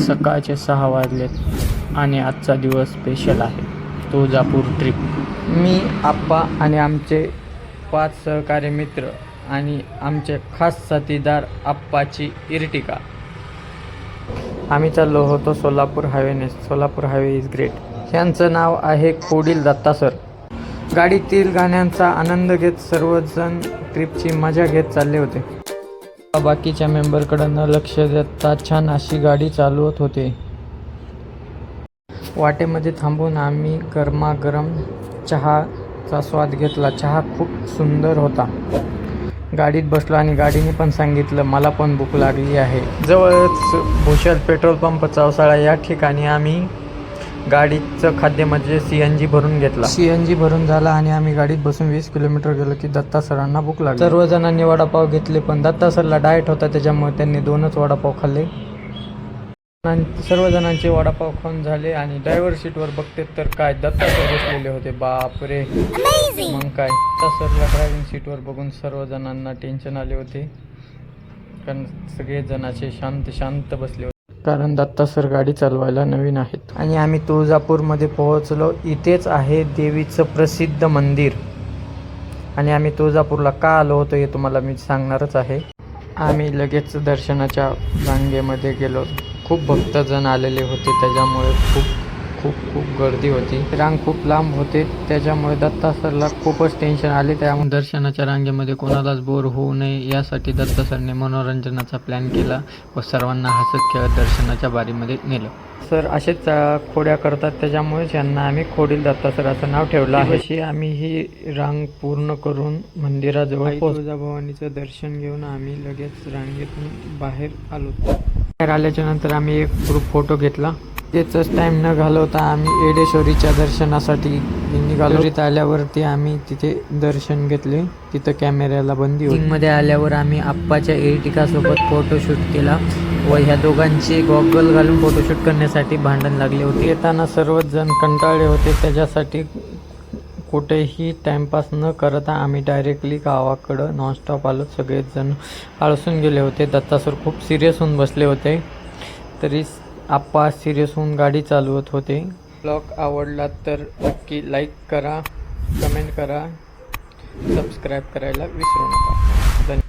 सकाळचे सहा वाजलेत आणि आजचा दिवस स्पेशल आहे. तुळजापूर ट्रिप मी आप्पा आणि आमचे पाच सहकारी मित्र आणि आमचे खास साथीदार आप्पाची इर्टिका. आम्ही चाललो होतो सोलापूर हायवेने सोलापूर हायवे इज ग्रेट यांचं नाव आहे कोडील दत्ता सर. गाडीतील गाण्यांचा आनंद घेत सर्वजण ट्रिपची मजा घेत चालले होते. बाकीच्या मेंबरकडं न लक्ष देता छान अशी गाडी चालवत होते. वाटेमध्ये थांबून आम्ही गरमागरम चहाचा स्वाद घेतला. चहा खूप सुंदर होता. गाडीत बसलो आणि गाडीने पण सांगितलं मला पण भूक लागली आहे. जवळच भूषल पेट्रोल पंप चौसाळा या ठिकाणी आम्ही गाडीचं खाद्य म्हणजे सी एन जी भरून घेतला. सी एन जी भरून झाला आणि आम्ही गाडीत बसून वीस किलोमीटर गेलो की दत्ता सरांना भूक लागली. सर्वजणांनी वडापाव घेतले पण दत्ता सरला डाएट होता त्याच्यामुळे त्यांनी दोनच वडापाव खाल्ले. जणां- सर्वजणांचे वडापाव खाऊन झाले आणि ड्रायव्हर सीटवर बघते तर काय दत्ता सर बसलेले होते. बापरे! मग काय? दत्ता सरला ड्रायव्हिंग सीटवर बघून सर्वजणांना टेन्शन आले होते. कारण सगळे जणाचे शांत शांत बसले होते. कारण दत्ता सर गाडी चालवायला नवीन आहेत. आणि आम्ही तुळजापूरमध्ये पोहोचलो. इथेच आहे देवीचं प्रसिद्ध मंदिर. आणि आम्ही तुळजापूरला का आलो होतो हे तुम्हाला मी सांगणारच आहे. आम्ही लगेच दर्शनाच्या रांगेमध्ये गेलो. खूप भक्तजण आलेले होते त्याच्यामुळे खूप खूप खूप गर्दी होती. रांग खूप लांब होते. त्याच्यामुळे दत्ता सरला खूपच टेन्शन आले. त्यामुळे दर्शनाच्या रांगेमध्ये कोणालाच बोर होऊ नये. यासाठी दत्ता सरने मनोरंजनाचा प्लॅन केला व सर्वांना हसत खेळत दर्शनाच्या बारीमध्ये नेलं. सर असेच खोड्या करतात. त्याच्यामुळेच यांना आम्ही खोडील दत्ता सर असं नाव ठेवलं आहे. अशी आम्ही ही रांग पूर्ण करून मंदिराजवळ तुळजाभवानीचं दर्शन घेऊन आम्ही लगेच रांगेतून बाहेर आलो. बाहेर आल्याच्यानंतर आम्ही एक ग्रुप फोटो घेतला. त्याचाच टाईम न घालवता आम्ही एडेश्वरीच्या दर्शनासाठी निघालो. तिथं आल्यावरती आम्ही तिथे दर्शन घेतले. तिथं कॅमेऱ्याला बंदी होती. मध्ये आल्यावर आम्ही आप्पाच्या एर्टिका सोबत फोटोशूट केला व ह्या दोघांचे गॉगल घालून फोटोशूट करण्यासाठी भांडण लागले होते. येताना सर्वच जण कंटाळले होते. त्याच्यासाठी कुठेही टाईमपास न करता आम्ही डायरेक्टली गावाकडं नॉनस्टॉप आलो. सगळेच जण आळसून गेले होते. दत्ता सर खूप सिरियस होऊन बसले होते. तरी आप्पा सिरियस होऊन गाडी चालवत होते. ब्लॉग आवडला तर नक्की लाईक करा कमेंट करा सबस्क्राईब करायला विसरू नका. धन्यवाद.